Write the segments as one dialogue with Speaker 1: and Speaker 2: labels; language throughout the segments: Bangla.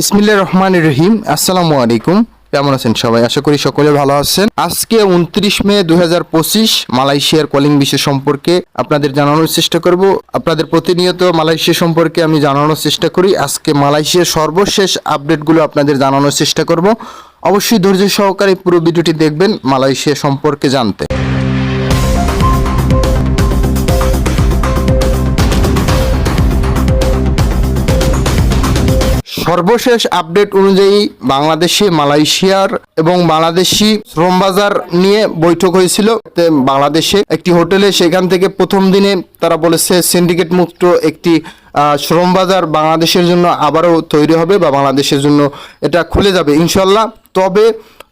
Speaker 1: ইসমিল্লা রহমান রহিম। আসসালামু আলাইকুম। কেমন আছেন সবাই? আশা করি সকলে ভালো আছেন। আজকে উনত্রিশ মে দু হাজার পঁচিশ মালয়েশিয়ার কলিং বিষয় সম্পর্কে আপনাদের জানানোর চেষ্টা করব। আপনাদের প্রতিনিয়ত মালয়েশিয়া সম্পর্কে আমি জানানোর চেষ্টা করি। আজকে মালয়েশিয়ার সর্বশেষ আপডেটগুলো আপনাদের জানানোর চেষ্টা করব। অবশ্যই ধৈর্য সহকারে পুরো ভিডিওটি দেখবেন মালয়েশিয়া সম্পর্কে জানতে। সর্বশেষ আপডেট অনুযায়ী বাংলাদেশে মালয়েশিয়ার এবং বাংলাদেশি শ্রম বাজার নিয়ে বৈঠক হয়েছিল। বাংলাদেশে একটি হোটেলে সেখান থেকে প্রথম দিনে তারা বলেছে সিন্ডিকেট মুক্ত একটি আহ, শ্রম বাজার বাংলাদেশের জন্য আবারও তৈরি হবে বা বাংলাদেশের জন্য এটা খুলে যাবে ইনশাল্লাহ। তবে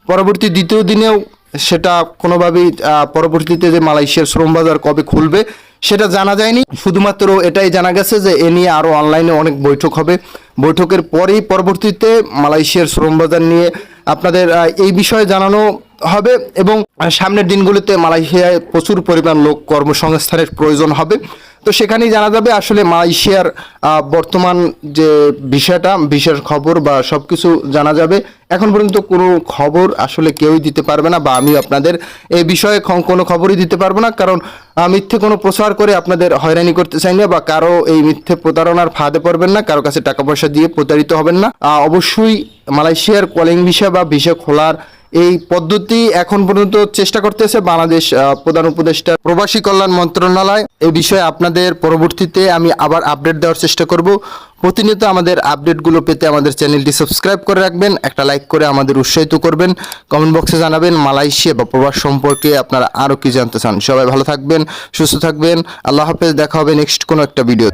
Speaker 1: পরবর্তী দ্বিতীয় দিনেও সেটা কোনোভাবেই পরবর্তীতে যে মালয়েশিয়ার শ্রম বাজার কবে খুলবে সেটা জানা যায়নি। শুধুমাত্র এটাই জানা গেছে যে এ নিয়ে আরও অনলাইনে অনেক বৈঠক হবে। বৈঠকের পরেই পরবর্তীতে মালয়েশিয়ার শ্রম বাজার নিয়ে আপনাদের এই বিষয়ে জানানো হবে এবং সামনের দিনগুলোতে মালয়েশিয়ায় প্রচুর পরিমাণ লোক কর্মসংস্থানের প্রয়োজন হবে। তো সেখানেই জানা যাবে আসলে মালয়েশিয়ার বর্তমান যে বিষয়টা বিষয়ের খবর বা সব কিছু জানা যাবে। এখন পর্যন্ত কোনো খবর আসলে কেউই দিতে পারবে না বা আমি আপনাদের এই বিষয়ে কোনো খবরই দিতে পারব না। কারণ মিথ্যে কোনো প্রচার করে আপনাদের হয়রানি করতে চাই না বা কারও এই মিথ্যে প্রতারণার ফাঁদে পড়বেন না, কারও কাছে টাকা পয়সা দিয়ে প্রতারিত হবেন না। অবশ্যই মালয়েশিয়ার কলিং ভিসা বা ভিসা খোলার এই পদ্ধতি এখন পর্যন্ত চেষ্টা করতেছে বাংলাদেশ প্রধান উপদেষ্টা প্রবাসী কল্যাণ মন্ত্রণালয়। এই বিষয়ে আপনাদের পরবর্তীতে আমি আবার আপডেট দেওয়ার চেষ্টা করব। প্রতিনিয়ত আমাদের আপডেটগুলো পেতে আমাদের চ্যানেলটি সাবস্ক্রাইব করে রাখবেন, একটা লাইক করে আমাদের উৎসাহিত করবেন। কমেন্ট বক্সে জানাবেন মালয়েশিয়া বা প্রবাস সম্পর্কে আপনারা আরও কি জানতে চান। সবাই ভালো থাকবেন, সুস্থ থাকবেন। আল্লাহ হাফেজ, দেখা হবে নেক্সট কোনো একটা ভিডিও